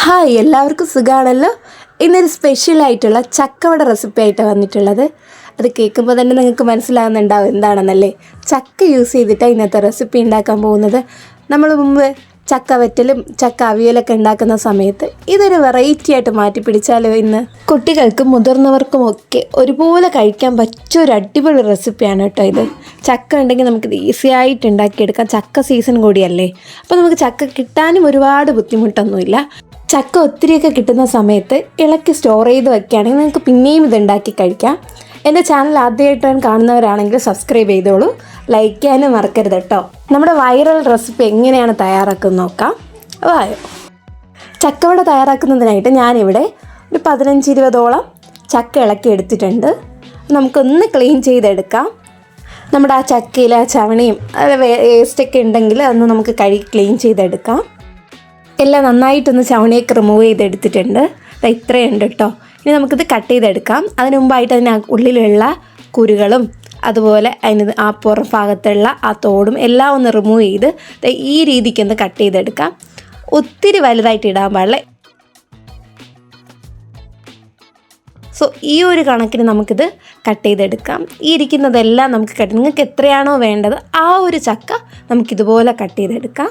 Hi എല്ലാവർക്കും സുഖമാണല്ലോ ഇന്നൊരു സ്പെഷ്യൽ ആയിട്ടുള്ള ചക്കവട റെസിപ്പി ആയിട്ട് വന്നിട്ടുള്ളത്. അത് കേൾക്കുമ്പോൾ തന്നെ നിങ്ങൾക്ക് മനസ്സിലാകുന്നുണ്ടാവും എന്താണെന്നല്ലേ? ചക്ക യൂസ് ചെയ്തിട്ടാണ് ഇന്നത്തെ റെസിപ്പി ഉണ്ടാക്കാൻ പോകുന്നത്. നമ്മൾ മുമ്പ് ചക്ക വെറ്റലും ചക്ക അവിയലൊക്കെ ഉണ്ടാക്കുന്ന സമയത്ത് ഇതൊരു വെറൈറ്റി ആയിട്ട് മാറ്റി പിടിച്ചാലോ ഇന്ന്? കുട്ടികൾക്കും മുതിർന്നവർക്കും ഒക്കെ ഒരുപോലെ കഴിക്കാൻ പറ്റിയ ഒരു അടിപൊളി റെസിപ്പിയാണ് കേട്ടോ ഇത്. ചക്ക ഉണ്ടെങ്കിൽ നമുക്കിത് ഈസി ആയിട്ട് ഉണ്ടാക്കിയെടുക്കാം. ചക്ക സീസൺ കൂടിയല്ലേ? അപ്പോൾ നമുക്ക് ചക്ക കിട്ടാനും ഒരുപാട് ബുദ്ധിമുട്ടൊന്നുമില്ല. ചക്ക ഒത്തിരിയൊക്കെ കിട്ടുന്ന സമയത്ത് ഇളക്കി സ്റ്റോർ ചെയ്ത് വെക്കുകയാണെങ്കിൽ നിങ്ങൾക്ക് പിന്നെയും ഇത് ഉണ്ടാക്കി കഴിക്കാം. എന്റെ ചാനൽ ആദ്യമായിട്ടാണ് കാണുന്നവരാണെങ്കിൽ സബ്സ്ക്രൈബ് ചെയ്തോളൂ. ലൈക്ക് ചെയ്യാനും മറക്കരുത് കേട്ടോ നമ്മുടെ വൈറൽ റെസിപ്പി എങ്ങനെയാണ് തയ്യാറാക്കുന്നത് നോക്കാം. വായോ. ചക്കവട തയ്യാറാക്കുന്നതിനായിട്ട് ഞാനിവിടെ ഒരു പതിനഞ്ച് ഇരുപതോളം ചക്ക ഇളക്കി എടുത്തിട്ടുണ്ട്. നമുക്കൊന്ന് ക്ലീൻ ചെയ്തെടുക്കാം. നമ്മുടെ ആ ചക്കയിൽ ആ ചവണയും വേസ്റ്റൊക്കെ ഉണ്ടെങ്കിൽ അതൊന്ന് നമുക്ക് കഴുകി ക്ലീൻ ചെയ്തെടുക്കാം. എല്ലാം നന്നായിട്ടൊന്ന് ചവണിയൊക്കെ റിമൂവ് ചെയ്തെടുത്തിട്ടുണ്ട്. അപ്പം ഇത്രയുണ്ട് കേട്ടോ ഇനി നമുക്കിത് കട്ട് ചെയ്തെടുക്കാം. അതിന് മുമ്പായിട്ട് അതിന് ഉള്ളിലുള്ള കുരുകളും അതുപോലെ അതിന് ആ പുറം ഭാഗത്തുള്ള ആ തോടും എല്ലാം ഒന്ന് റിമൂവ് ചെയ്ത് ഈ രീതിക്ക് ഒന്ന് കട്ട് ചെയ്തെടുക്കാം. ഒത്തിരി വലുതായിട്ട് ഇടാൻ പാടില്ല. സോ ഈ ഒരു കണക്കിന് നമുക്കിത് കട്ട് ചെയ്തെടുക്കാം. ഈ ഇരിക്കുന്നതെല്ലാം നമുക്ക് കട്ട് നിങ്ങൾക്ക് എത്രയാണോ വേണ്ടത് ആ ഒരു ചക്ക നമുക്കിതുപോലെ കട്ട് ചെയ്തെടുക്കാം.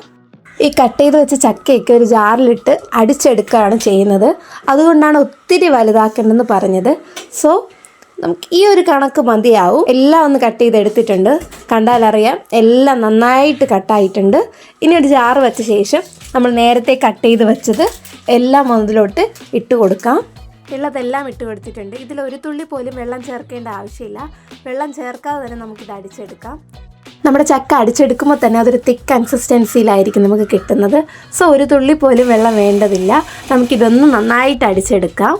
ഈ കട്ട് ചെയ്ത് വെച്ച ചക്കയൊക്കെ ഒരു ജാറിലിട്ട് അടിച്ചെടുക്കുകയാണ് ചെയ്യുന്നത്. അതുകൊണ്ടാണ് ഒത്തിരി വലുതാക്കേണ്ടെന്ന് പറഞ്ഞത്. സോ നമുക്ക് ഈ ഒരു കണക്ക് മതിയാവും. എല്ലാം ഒന്ന് കട്ട് ചെയ്ത് എടുത്തിട്ടുണ്ട്. കണ്ടാലറിയാം എല്ലാം നന്നായിട്ട് കട്ടായിട്ടുണ്ട്. ഇനി ഒരു ജാറ് വെച്ച ശേഷം നമ്മൾ നേരത്തെ കട്ട് ചെയ്ത് വെച്ചത് എല്ലാം അതിലോട്ട് ഇട്ട് കൊടുക്കാം. ഉള്ളതെല്ലാം ഇട്ട് കൊടുത്തിട്ടുണ്ട്. ഇതിൽ ഒരു തുള്ളി പോലും വെള്ളം ചേർക്കേണ്ട ആവശ്യമില്ല. വെള്ളം ചേർക്കാതെ തന്നെ നമുക്കിത് അടിച്ചെടുക്കാം. നമ്മുടെ ചക്ക അടിച്ചെടുക്കുമ്പോൾ തന്നെ അതൊരു തിക്ക് കൺസിസ്റ്റൻസിയിലായിരിക്കും നമുക്ക് കിട്ടുന്നത്. സോ ഒരു തുള്ളി പോലും വെള്ളം വേണ്ടതില്ല. നമുക്കിതൊന്ന് നന്നായിട്ട് അടിച്ചെടുക്കാം.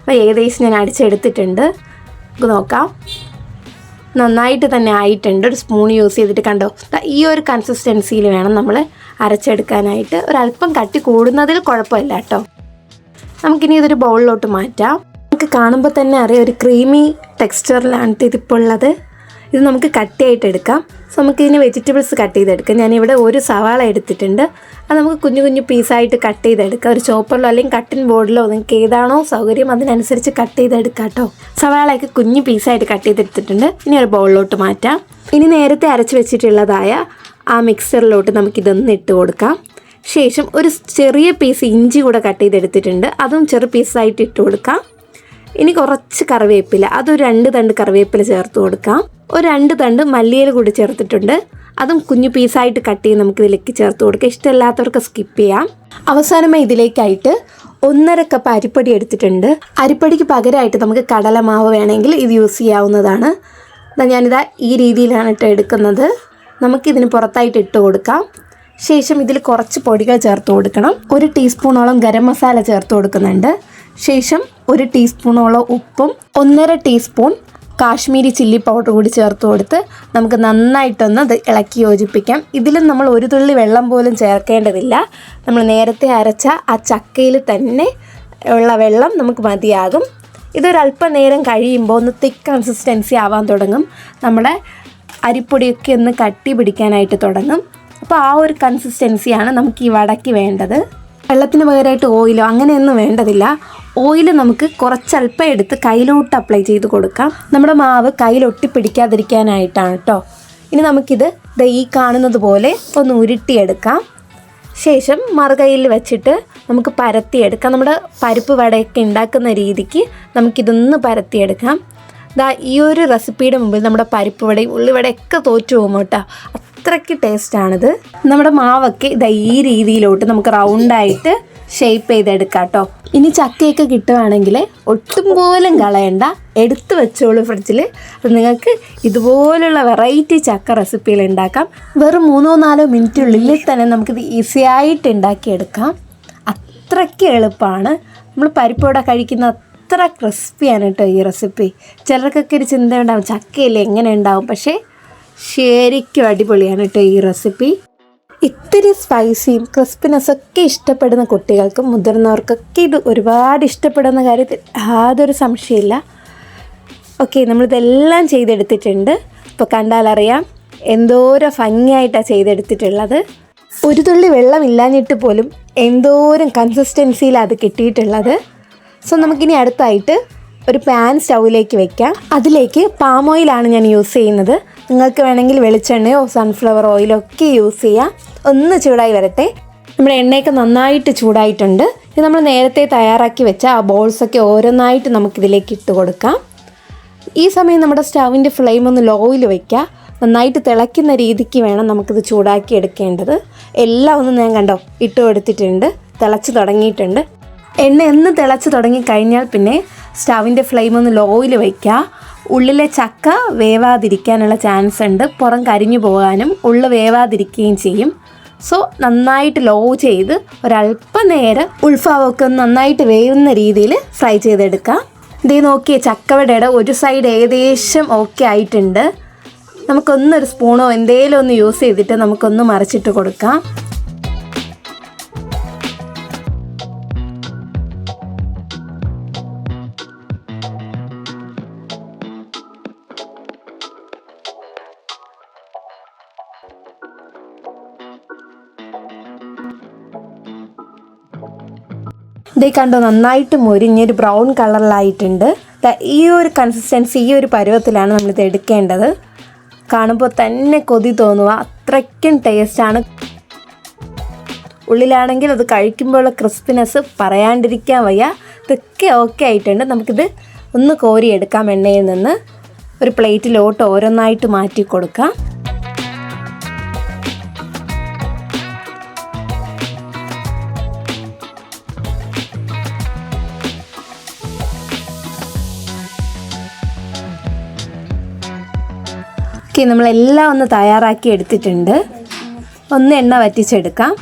അപ്പോൾ ഏകദേശം ഞാൻ അടിച്ചെടുത്തിട്ടുണ്ട്. നമുക്ക് നോക്കാം. നന്നായിട്ട് തന്നെ ആയിട്ടുണ്ട്. ഒരു സ്പൂൺ യൂസ് ചെയ്തിട്ട് കണ്ടോ? ഈ ഒരു കൺസിസ്റ്റൻസിയിൽ വേണം നമ്മൾ അരച്ചെടുക്കാനായിട്ട്. ഒരല്പം കട്ടി കൂടുന്നതിൽ കുഴപ്പമില്ല കേട്ടോ. നമുക്കിനി ഇതൊരു ബൗളിലോട്ട് മാറ്റാം. നമുക്ക് കാണുമ്പോൾ തന്നെ അറിയാം ഒരു ക്രീമി ടെക്സ്ചറിലാണ് ഇതിപ്പോൾ ഉള്ളത്. ഇത് നമുക്ക് കട്ടിയായിട്ട് എടുക്കാം. സോ നമുക്ക് ഇതിന് വെജിറ്റബിൾസ് കട്ട് ചെയ്തെടുക്കാം. ഞാനിവിടെ ഒരു സവാള എടുത്തിട്ടുണ്ട്. അത് നമുക്ക് കുഞ്ഞു കുഞ്ഞു പീസായിട്ട് കട്ട് ചെയ്തെടുക്കാം. ഒരു ചോപ്പറിലോ അല്ലെങ്കിൽ കട്ടിൻ ബോർഡിലോ നിങ്ങൾക്ക് ഏതാണോ സൗകര്യം അതിനനുസരിച്ച് കട്ട് ചെയ്തെടുക്കാം കേട്ടോ സവാളയൊക്കെ കുഞ്ഞു പീസായിട്ട് കട്ട് ചെയ്തെടുത്തിട്ടുണ്ട്. ഇനി ഒരു ബൗളിലോട്ട് മാറ്റാം. ഇനി നേരത്തെ അരച്ച് വെച്ചിട്ടുള്ളതായ ആ മിക്സറിലോട്ട് നമുക്കിതൊന്ന് ഇട്ട് കൊടുക്കാം. ശേഷം ഒരു ചെറിയ പീസ് ഇഞ്ചി കൂടെ കട്ട് ചെയ്തെടുത്തിട്ടുണ്ട്. അതും ചെറു പീസായിട്ട് ഇട്ട് കൊടുക്കാം. ഇനി കുറച്ച് കറിവേപ്പില. അതൊരു രണ്ട് തണ്ട് കറിവേപ്പില ചേർത്ത് കൊടുക്കാം. ഒരു രണ്ട് തണ്ട് മല്ലിയില കൂടി ചേർത്തിട്ടുണ്ട്. അതും കുഞ്ഞു പീസായിട്ട് കട്ട് ചെയ്ത് നമുക്ക് ഇതിലേക്ക് ചേർത്ത് കൊടുക്കാം. ഇഷ്ടമില്ലാത്തവർക്ക് സ്കിപ്പ് ചെയ്യാം. അവസാനമായി ഇതിലേക്കായിട്ട് ഒന്നര കപ്പ് അരിപ്പൊടി എടുത്തിട്ടുണ്ട്. അരിപ്പൊടിക്ക് പകരമായിട്ട് നമുക്ക് കടലമാവ് വേണമെങ്കിൽ ഇത് യൂസ് ചെയ്യാവുന്നതാണ്. ഞാനിതാ ഈ രീതിയിലാണ് ഇട്ട് എടുക്കുന്നത്. നമുക്കിതിന് പുറത്തായിട്ട് ഇട്ട് കൊടുക്കാം. ശേഷം ഇതിൽ കുറച്ച് പൊടികൾ ചേർത്ത് കൊടുക്കണം. ഒരു ടീസ്പൂണോളം ഗരം മസാല ചേർത്ത് കൊടുക്കുന്നുണ്ട്. ശേഷം ഒരു ടീസ്പൂണോളം ഉപ്പും ഒന്നര ടീസ്പൂൺ കാശ്മീരി ചില്ലി പൗഡർ കൂടി ചേർത്ത് കൊടുത്ത് നമുക്ക് നന്നായിട്ടൊന്ന് അത് ഇളക്കി യോജിപ്പിക്കാം. ഇതിലും നമ്മൾ ഒരു തുള്ളി വെള്ളം പോലും ചേർക്കേണ്ടതില്ല. നമ്മൾ നേരത്തെ അരച്ച ആ ചക്കയിൽ തന്നെ ഉള്ള വെള്ളം നമുക്ക് മതിയാകും. ഇതൊരല്പനേരം കഴിയുമ്പോൾ ഒന്ന് തിക്ക് കൺസിസ്റ്റൻസി ആവാൻ തുടങ്ങും. നമ്മുടെ അരിപ്പൊടിയൊക്കെ ഒന്ന് കട്ടി പിടിക്കാനായിട്ട് തുടങ്ങും. അപ്പോൾ ആ ഒരു കൺസിസ്റ്റൻസിയാണ് നമുക്ക് ഈ വടക്ക് വേണ്ടത്. വെള്ളത്തിന് പകരമായിട്ട് ഓയിലോ അങ്ങനെയൊന്നും വേണ്ടതില്ല. ഓയിൽ നമുക്ക് കുറച്ചല്പം എടുത്ത് കയ്യിലോട്ട് അപ്ലൈ ചെയ്ത് കൊടുക്കാം. നമ്മുടെ മാവ് കയ്യിലൊട്ടി പിടിക്കാതിരിക്കാനായിട്ടാണ് കേട്ടോ ഇനി നമുക്കിത് ഈ കാണുന്നത് പോലെ ഒന്ന് ഉരുട്ടിയെടുക്കാം. ശേഷം മറുകയിൽ വെച്ചിട്ട് നമുക്ക് പരത്തിയെടുക്കാം. നമ്മുടെ പരിപ്പ് വടയൊക്കെ ഉണ്ടാക്കുന്ന രീതിക്ക് നമുക്കിതൊന്ന് പരത്തിയെടുക്കാം. ദാ ഈ ഒരു റെസിപ്പിയുടെ മുമ്പിൽ നമ്മുടെ പരിപ്പ് വടയും ഉള്ളിവടയൊക്കെ തോറ്റു പോകും കേട്ടോ. അത്രയ്ക്ക് ടേസ്റ്റാണിത് നമ്മുടെ മാവൊക്കെ ഇതാ ഈ രീതിയിലോട്ട് നമുക്ക് റൗണ്ടായിട്ട് ഷേപ്പ് ചെയ്തെടുക്കാം കേട്ടോ ഇനി ചക്കയൊക്കെ കിട്ടുവാണെങ്കിൽ ഒട്ടും പോലും കളയണ്ട. എടുത്തു വെച്ചോളൂ ഫ്രിഡ്ജിൽ അപ്പം നിങ്ങൾക്ക് ഇതുപോലുള്ള വെറൈറ്റി ചക്ക റെസിപ്പികൾ ഉണ്ടാക്കാം. വെറും മൂന്നോ നാലോ മിനിറ്റുള്ളിൽ തന്നെ നമുക്കിത് ഈസി ആയിട്ട് ഉണ്ടാക്കിയെടുക്കാം. അത്രയ്ക്ക് എളുപ്പമാണ്. നമ്മൾ പരിപ്പോടെ കഴിക്കുന്ന അത്ര ക്രിസ്പിയാണ് കേട്ടോ ഈ റെസിപ്പി ചിലർക്കൊക്കെ ഒരു ചിന്ത ഉണ്ടാവും ചക്കയില്ലേ എങ്ങനെ ഉണ്ടാവും? പക്ഷേ ശരിക്കും അടിപൊളിയാണ് കേട്ടോ ഈ റെസിപ്പി ഇത്തിരി സ്പൈസിയും ക്രിസ്പിനെസ്സൊക്കെ ഇഷ്ടപ്പെടുന്ന കുട്ടികൾക്കും മുതിർന്നവർക്കൊക്കെ ഇത് ഒരുപാട് ഇഷ്ടപ്പെടുന്ന കാര്യത്തിൽ യാതൊരു സംശയമില്ല ഓക്കെ നമ്മളിതെല്ലാം ചെയ്തെടുത്തിട്ടുണ്ട്. ഇപ്പോൾ കണ്ടാലറിയാം എന്തോരം ഭംഗിയായിട്ടാണ് ചെയ്തെടുത്തിട്ടുള്ളത്. ഒരു തുള്ളി വെള്ളമില്ലാഞ്ഞിട്ട് പോലും എന്തോരം കൺസിസ്റ്റൻസിയിലാണ് അത് കിട്ടിയിട്ടുള്ളത്. സോ നമുക്കിനി അടുത്തായിട്ട് ഒരു പാൻ സ്റ്റൗവിലേക്ക് വെക്കാം. അതിലേക്ക് പാം ഓയിലാണ് ഞാൻ യൂസ് ചെയ്യുന്നത്. നിങ്ങൾക്ക് വേണമെങ്കിൽ വെളിച്ചെണ്ണയോ സൺഫ്ലവർ ഓയിലോ ഒക്കെ യൂസ് ചെയ്യാം. ഒന്ന് ചൂടായി വരട്ടെ. നമ്മുടെ എണ്ണയൊക്കെ നന്നായിട്ട് ചൂടായിട്ടുണ്ട്. ഇത് നമ്മൾ നേരത്തെ തയ്യാറാക്കി വെച്ച ആ ബോൾസൊക്കെ ഓരോന്നായിട്ട് നമുക്കിതിലേക്ക് ഇട്ട് കൊടുക്കാം. ഈ സമയം നമ്മുടെ സ്റ്റൗവിന്റെ ഫ്ലെയിം ഒന്ന് ലോയിൽ വയ്ക്കുക നന്നായിട്ട് തിളയ്ക്കുന്ന രീതിക്ക് വേണം നമുക്കിത് ചൂടാക്കി എടുക്കേണ്ടത്. എല്ലാം ഒന്ന് ഞാൻ കണ്ടോ ഇട്ട് കൊടുത്തിട്ടുണ്ട്. തിളച്ച് തുടങ്ങിയിട്ടുണ്ട്. എണ്ണ എന്ന് തിളച്ച് തുടങ്ങി കഴിഞ്ഞാൽ പിന്നെ സ്റ്റവിന്റെ ഫ്ലെയിം ഒന്ന് ലോയിൽ വയ്ക്കുക. ഉള്ളിലെ ചക്ക വേവാതിരിക്കാനുള്ള ചാൻസ് ഉണ്ട്. പുറം കരിഞ്ഞു പോകാനും ഉള്ളു വേവാതിരിക്കുകയും ചെയ്യും. സോ നന്നായിട്ട് ലോ ചെയ്ത് ഒരല്പനേരം ഉൾഫാവൊക്കെ നന്നായിട്ട് വേവുന്ന രീതിയിൽ ഫ്രൈ ചെയ്തെടുക്കാം ഇതേ നോക്കിയേ ചക്കവടയുടെ ഒരു സൈഡ് ഏകദേശം ഓക്കെ ആയിട്ടുണ്ട്. നമുക്കൊന്നൊരു സ്പൂണോ എന്തേലും ഒന്ന് യൂസ് ചെയ്തിട്ട് നമുക്കൊന്ന് മറിച്ചിട്ട് കൊടുക്കാം. ഇതേ കണ്ടോ നന്നായിട്ട് മുരിഞ്ഞൊരു ബ്രൗൺ കളറിലായിട്ടുണ്ട്. ഈ ഒരു കൺസിസ്റ്റൻസി ഈ ഒരു പരുവത്തിലാണ് നമ്മളിത് എടുക്കേണ്ടത്. കാണുമ്പോൾ തന്നെ കൊതി തോന്നുക. അത്രയ്ക്കും ടേസ്റ്റാണ് ഉള്ളിലാണെങ്കിൽ അത് കഴിക്കുമ്പോഴുള്ള ക്രിസ്പിനെസ് പറയാണ്ടിരിക്കാൻ വയ്യ. ഇതൊക്കെ ഓക്കെ ആയിട്ടുണ്ട്. നമുക്കിത് ഒന്ന് കോരിയെടുക്കാം എണ്ണയിൽ നിന്ന്. ഒരു പ്ലേറ്റിലോട്ട് ഓരോന്നായിട്ട് മാറ്റി കൊടുക്കാം. ഓക്കെ നമ്മളെല്ലാം ഒന്ന് തയ്യാറാക്കി എടുത്തിട്ടുണ്ട്. ഒന്ന് എണ്ണ വറ്റിച്ചെടുക്കാം.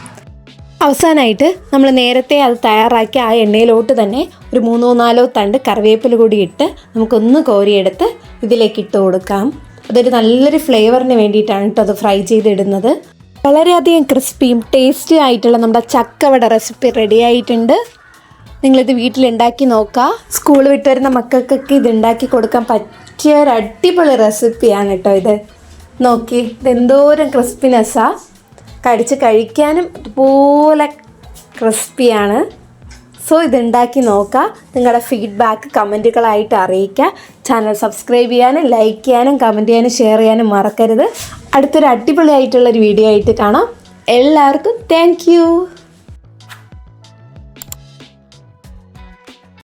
അവസാനമായിട്ട് നമ്മൾ നേരത്തെ അത് തയ്യാറാക്കി ആ എണ്ണയിലോട്ട് തന്നെ ഒരു മൂന്നോ നാലോ തണ്ട് കറിവേപ്പില കൂടി ഇട്ട് നമുക്കൊന്ന് കോരിയെടുത്ത് ഇതിലേക്ക് ഇട്ട് കൊടുക്കാം. അതൊരു നല്ലൊരു ഫ്ലേവറിന് വേണ്ടിയിട്ടാണ് കേട്ടോ അത് ഫ്രൈ ചെയ്തിടുന്നത്. വളരെയധികം ക്രിസ്പിയും ടേസ്റ്റി ആയിട്ടുള്ള നമ്മുടെ ചക്കവട റെസിപ്പി റെഡി ആയിട്ടുണ്ട്. നിങ്ങളിത് വീട്ടിലുണ്ടാക്കി നോക്കുക സ്കൂൾ വിട്ട് വരുന്ന മക്കൾക്കൊക്കെ ഇത് ഉണ്ടാക്കി കൊടുക്കാൻ പറ്റിയ ഒരു അടിപൊളി റെസിപ്പിയാണ് കേട്ടോ ഇത്. നോക്കി ഇതെന്തോരം ക്രിസ്പിനെസ്സാ. കടിച്ച് കഴിക്കാനും അതുപോലെ ക്രിസ്പിയാണ്. സോ ഇതുണ്ടാക്കി നോക്കുക നിങ്ങളുടെ ഫീഡ്ബാക്ക് കമന്റുകളായിട്ട് അറിയിക്കുക ചാനൽ സബ്സ്ക്രൈബ് ചെയ്യാനും ലൈക്ക് ചെയ്യാനും കമന്റ് ചെയ്യാനും ഷെയർ ചെയ്യാനും മറക്കരുത്. അടുത്തൊരു അടിപൊളിയായിട്ടുള്ളൊരു വീഡിയോ ആയിട്ട് കാണാം. എല്ലാവർക്കും താങ്ക്